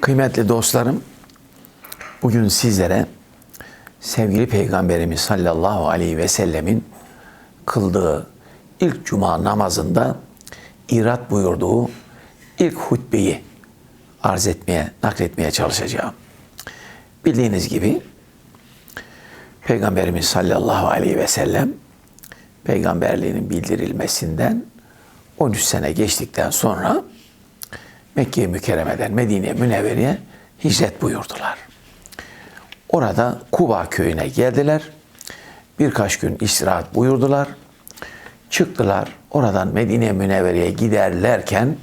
Kıymetli dostlarım, bugün sizlere sevgili Peygamberimiz sallallahu aleyhi ve sellemin kıldığı ilk cuma namazında irat buyurduğu ilk hutbeyi arz etmeye, nakletmeye çalışacağım. Bildiğiniz gibi Peygamberimiz sallallahu aleyhi ve sellem peygamberliğinin bildirilmesinden 13 sene geçtikten sonra Mekke-i Mükerreme'den Medine-i Münevvere'ye hicret buyurdular. Orada Kuba köyüne geldiler. Birkaç gün istirahat buyurdular. Çıktılar. Oradan Medine-i Münevvere'ye giderlerken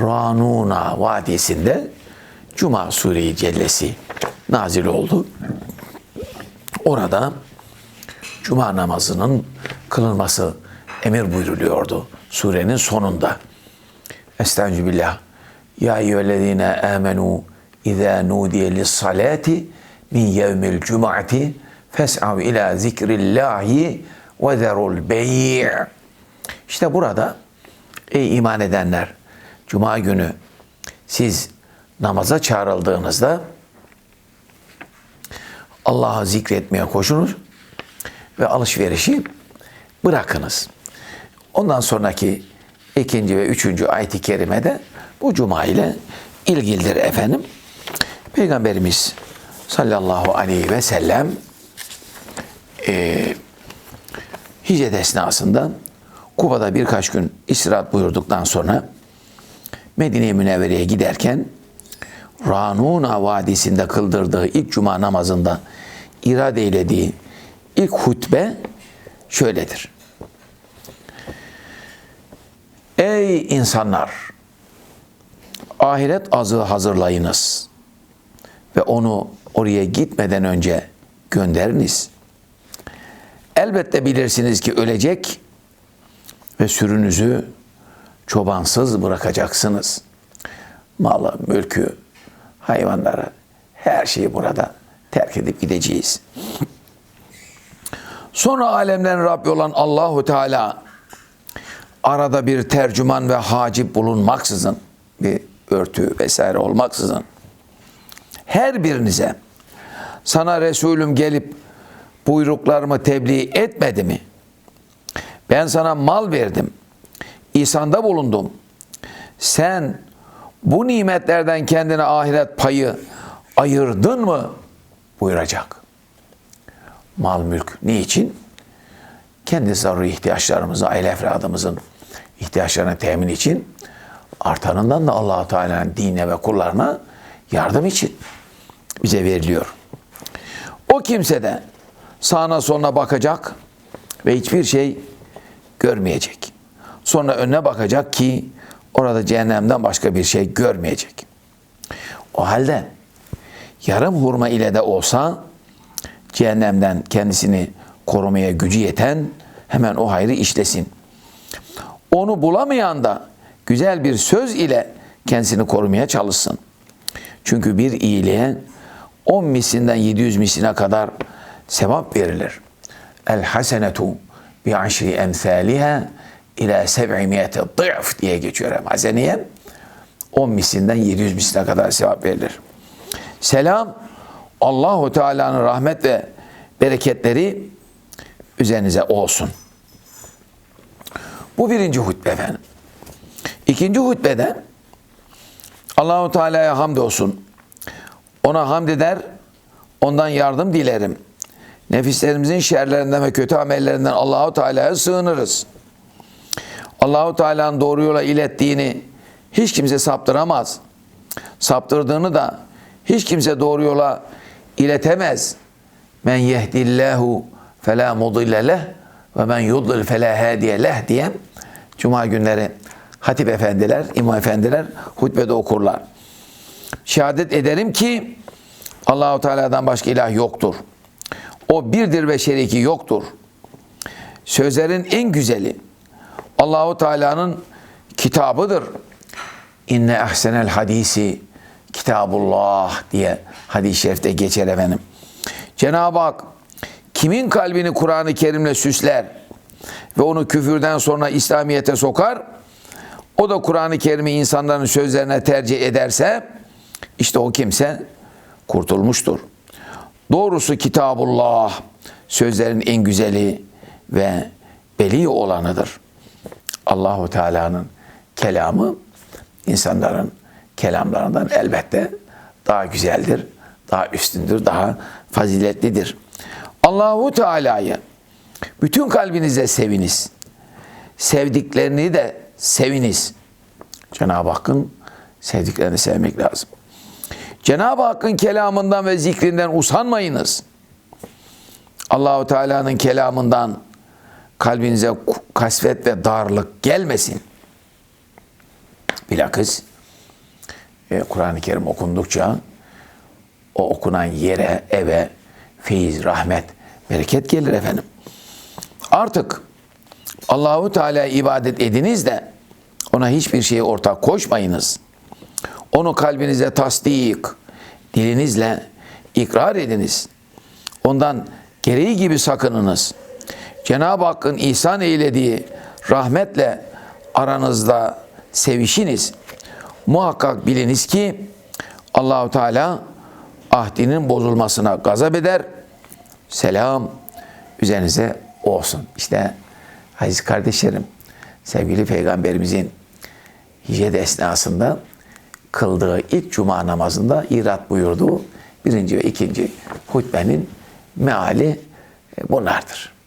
Ranuna Vadisi'nde Cuma Sure-i Cellesi nazil oldu. Orada Cuma namazının kılınması emir buyruluyordu surenin sonunda. Estağfirullah. Ya eyyühellezine amenu izâ nudiye lissalati min yevmil cum'ati fes'av ila zikrillahi ve zerul bey' İşte burada ey iman edenler cuma günü siz namaza çağrıldığınızda Allah'a zikretmeye koşunuz ve alışverişi bırakınız. Ondan sonraki ikinci ve üçüncü ayet-i kerimede bu cuma ile ilgilidir efendim. Peygamberimiz sallallahu aleyhi ve sellem e, hicret esnasında Kuba'da birkaç gün istirahat buyurduktan sonra Medine-i Münevvere'ye giderken Ranuna Vadisi'nde kıldırdığı ilk cuma namazında irade eylediği ilk hutbe şöyledir. Ey insanlar! Ahiret azı hazırlayınız ve onu oraya gitmeden önce gönderiniz. Elbette bilirsiniz ki ölecek ve sürünüzü çobansız bırakacaksınız. Malı, mülkü, hayvanları, her şeyi burada terk edip gideceğiz. Sonra alemlerin Rabbi olan Allahu Teala arada bir tercüman ve hacip bulunmaksızın bir örtü vesaire olmaksızın her birinize sana Resulüm gelip buyruklarımı tebliğ etmedi mi? Ben sana mal verdim. İsanda bulundum. Sen bu nimetlerden kendine ahiret payı ayırdın mı? buyuracak. Mal mülk niçin? Kendi zaruri ihtiyaçlarımızı, aile efradımızın ihtiyaçlarını temin için artanından da allah Teala'nın dine ve kullarına yardım için bize veriliyor. O kimse de sağına soluna bakacak ve hiçbir şey görmeyecek. Sonra önüne bakacak ki orada cehennemden başka bir şey görmeyecek. O halde yarım hurma ile de olsa cehennemden kendisini korumaya gücü yeten hemen o hayrı işlesin. Onu bulamayan da güzel bir söz ile kendisini korumaya çalışsın. Çünkü bir iyiliğe 10 mislinden 700 misline kadar sevap verilir. El hasenetu bi aşri emsaliha ila seb'imiyete dı'f diye geçiyor hem haseneye. 10 mislinden 700 misline kadar sevap verilir. Selam Allahu Teala'nın rahmet ve bereketleri üzerinize olsun. Bu birinci hutbe efendim. İkinci hutbede Allahu Teala'ya hamd olsun. Ona hamd eder, ondan yardım dilerim. Nefislerimizin şerlerinden ve kötü amellerinden Allahu Teala'ya sığınırız. Allahu Teala'nın doğru yola ilettiğini hiç kimse saptıramaz. Saptırdığını da hiç kimse doğru yola iletemez. Men yehdillahu mudille leh ve men yudlil fela hadiye leh diye cuma günleri hatip efendiler, imam efendiler hutbede okurlar. Şehadet ederim ki Allahu Teala'dan başka ilah yoktur. O birdir ve şeriki yoktur. Sözlerin en güzeli Allahu Teala'nın kitabıdır. İnne ahsenel hadisi kitabullah diye hadis-i şerifte geçer efendim. Cenab-ı Hak kimin kalbini Kur'an-ı Kerim'le süsler ve onu küfürden sonra İslamiyet'e sokar, o da Kur'an-ı Kerim'i insanların sözlerine tercih ederse, İşte o kimse kurtulmuştur. Doğrusu Kitabullah sözlerin en güzeli ve beli olanıdır. Allahu Teala'nın kelamı insanların kelamlarından elbette daha güzeldir, daha üstündür, daha faziletlidir. Allahu Teala'yı bütün kalbinize seviniz. Sevdiklerini de seviniz. Cenab-ı Hakk'ın sevdiklerini sevmek lazım. Cenab-ı Hakk'ın kelamından ve zikrinden usanmayınız. Allahu Teala'nın kelamından kalbinize kasvet ve darlık gelmesin. Bilakis e, Kur'an-ı Kerim okundukça o okunan yere, eve feyiz, rahmet, bereket gelir efendim. Artık Allahu Teala ibadet ediniz de ona hiçbir şeye ortak koşmayınız. Onu kalbinize tasdik, dilinizle ikrar ediniz. Ondan gereği gibi sakınınız. Cenab-ı Hakk'ın ihsan eylediği rahmetle aranızda sevişiniz. Muhakkak biliniz ki Allahu Teala ahdinin bozulmasına gazap eder. Selam üzerinize olsun. İşte aziz kardeşlerim, sevgili peygamberimizin hicret esnasında kıldığı ilk cuma namazında irat buyurduğu birinci ve ikinci hutbenin meali bunlardır.